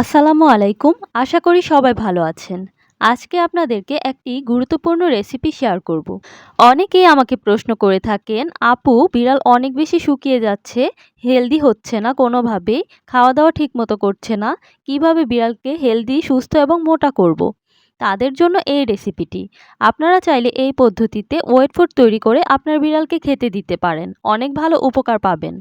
আসসালামু আলাইকুম, আশা করি সবাই ভালো আছেন আজকে আপনাদেরকে একটি গুরুত্বপূর্ণ রেসিপি শেয়ার করব। অনেকেই আমাকে প্রশ্ন করে থাকেন, আপু, বিড়াল অনেক বেশি শুকিয়ে যাচ্ছে, হেলদি হচ্ছে না কোনোভাবেই খাওয়া দাওয়া ঠিকমতো করছে না, কীভাবে বিড়ালকে হেলদি, সুস্থ এবং মোটা করব। তাদের জন্য এই রেসিপিটি আপনারা চাইলে এই পদ্ধতিতে ওয়েট ফুড তৈরি করে আপনার বিড়ালকে খেতে দিতে পারেন, অনেক ভালো উপকার পাবেন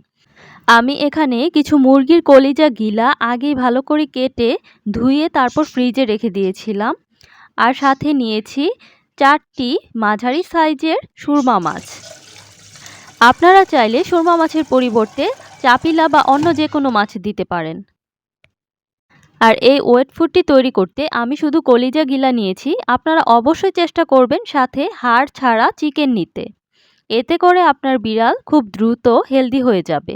আমি এখানে কিছু মুরগির কলিজা গিলা আগেই ভালো করে কেটে ধুয়ে তারপর ফ্রিজে রেখে দিয়েছিলাম। আর সাথে নিয়েছি চারটি মাঝারি সাইজের সুরমা মাছ। আপনারা চাইলে সুরমা মাছের পরিবর্তে চাপিলা বা অন্য যে কোনো মাছ দিতে পারেন। আর এই ওয়েট ফুডটি তৈরি করতে আমি শুধু কলিজা গিলা নিয়েছি। আপনারা অবশ্যই চেষ্টা করবেন সাথে হাড় ছাড়া চিকেন নিতে। এতে করে আপনার বিড়াল খুব দ্রুত হেলদি হয়ে যাবে।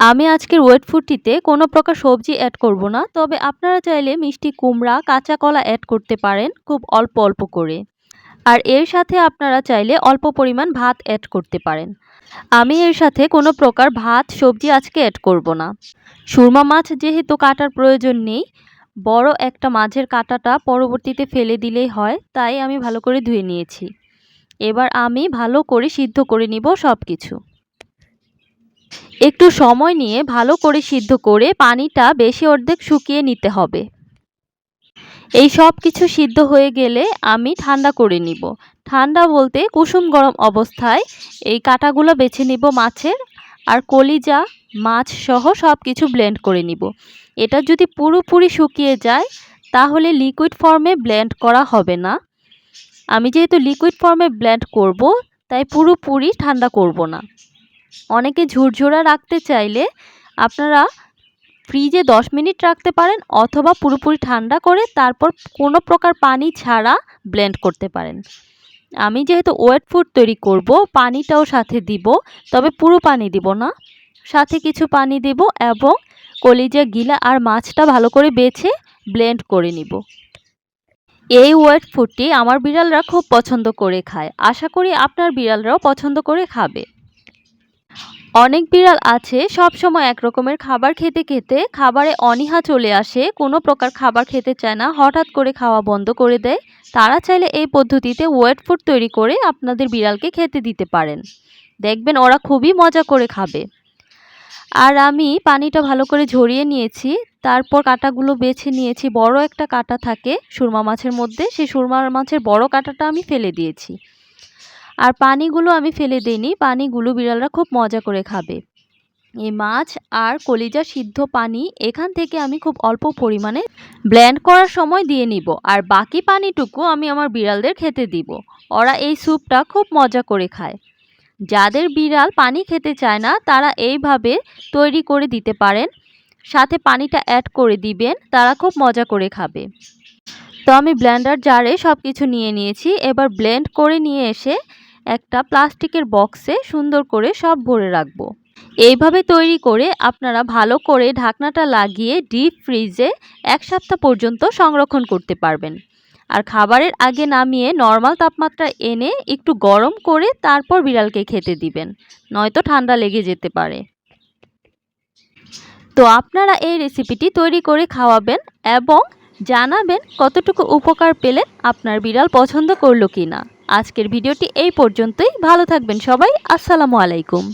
আমি আজকের ওয়েট ফুডটিতে কোনো প্রকার সবজি অ্যাড করব না, তবে আপনারা চাইলে মিষ্টি কুমড়া, কাঁচা কলা অ্যাড করতে পারেন খুব অল্প অল্প করে। আর এর সাথে আপনারা চাইলে অল্প পরিমাণ ভাত অ্যাড করতে পারেন। আমি এর সাথে কোনো প্রকার ভাত, সবজি আজকে অ্যাড করব না। সুরমা মাছ যেহেতু কাটার প্রয়োজন নেই, বড় একটা মাছের কাঁটাটা পরবর্তীতে ফেলে দিলেই হয়, তাই আমি ভালো করে ধুয়ে নিয়েছি। এবার আমি ভালো করে সিদ্ধ করে নিব সব কিছু একটু সময় নিয়ে ভালো করে সিদ্ধ করে পানিটা বেশি অর্ধেক শুকিয়ে নিতে হবে। এই সব কিছু সিদ্ধ হয়ে গেলে আমি ঠান্ডা করে নিব। ঠান্ডা বলতে কুসুম গরম অবস্থায় এই কাটাগুলো বেছে নিব মাছের আর কলিজা, মাছ সহ সব কিছু ব্লেন্ড করে নিব। এটা যদি পুরোপুরি শুকিয়ে যায়, তাহলে লিকুইড ফর্মে ব্লেন্ড করা হবে না। আমি যেহেতু লিকুইড ফর্মে ব্লেন্ড করব, তাই পুরোপুরি ঠান্ডা করব না। অনেকে ঝুরঝুরা রাখতে চাইলে আপনারা ফ্রিজে 10 মিনিট রাখতে পারেন অথবা পুরোপুরি ঠান্ডা করে তারপর কোনো প্রকার পানি ছাড়া ব্লেন্ড করতে পারেন। আমি যেহেতু ওয়েট ফুড তৈরি করব, পানিটাও সাথে দিব, তবে পুরো পানি দিব না। সাথে কিছু পানি দেব এবং কলিজা, গিলা আর মাছটা ভালো করে বেছে ব্লেন্ড করে নিব। এই ওয়েট ফুডটি আমার বিড়ালরা খুব পছন্দ করে খায়। আশা করি আপনার বিড়ালরাও পছন্দ করে খাবে। অনেক বিড়াল আছে, সব সময় এক রকমের খাবার খেতে খেতে খাবারে অনীহা চলে আসে, কোনো প্রকার খাবার খেতে চায় না, হঠাৎ করে খাওয়া বন্ধ করে দেয়। তারা চাইলে এই পদ্ধতিতে ওয়েট ফুড তৈরি করে আপনাদের বিড়ালকে খেতে দিতে পারেন। দেখবেন ওরা খুবই মজা করে খাবে। আর আমি পানিটা ভালো করে ঝরিয়ে নিয়েছি, তারপর কাটাগুলো বেছে নিয়েছি, বড় একটা কাটা থাকে সুরমা মাছের মধ্যে, সেই সুরমা মাছের বড় কাটাটা আমি ফেলে দিয়েছি। আর পানিগুলো আমি ফেলে দিইনি। পানিগুলো বিড়ালরা খুব মজা করে খাবে। এই মাছ আর কলিজা সিদ্ধ পানি এখান থেকে আমি খুব অল্প পরিমাণে ব্ল্যান্ড করার সময় দিয়ে নিব। আর বাকি পানিটুকু আমি আমার বিড়ালদের খেতে দিব। ওরা এই স্যুপটা খুব মজা করে খায়। যাদের বিড়াল পানি খেতে চায় না, তারা এইভাবে তৈরি করে দিতে পারেন। সাথে পানিটা অ্যাড করে দিবেন, তারা খুব মজা করে খাবে। তো আমি ব্লেন্ডার জারে সব কিছু নিয়ে নিয়েছি। এবার ব্লেন্ড করে নিয়ে এসে একটা প্লাস্টিকের বক্সে সুন্দর করে সব ভরে রাখব। এইভাবে তৈরি করে আপনারা ভালো করে ঢাকনাটা লাগিয়ে ডিপ ফ্রিজে এক সপ্তাহ পর্যন্ত সংরক্ষণ করতে পারবেন। আর খাবারের আগে নামিয়ে নর্মাল তাপমাত্রা এনে একটু গরম করে তারপর বিড়ালকে খেতে দিবেন, নয়তো ঠান্ডা লেগে যেতে পারে। তো আপনারা এই রেসিপিটি তৈরি করে খাওয়াবেন এবং জানাবেন কতটুকু উপকার পেলেন আপনার বিড়াল পছন্দ করল কি না আজকের ভিডিওটি এই পর্যন্তই। ভালো থাকবেন সবাই। আসসালামু আলাইকুম।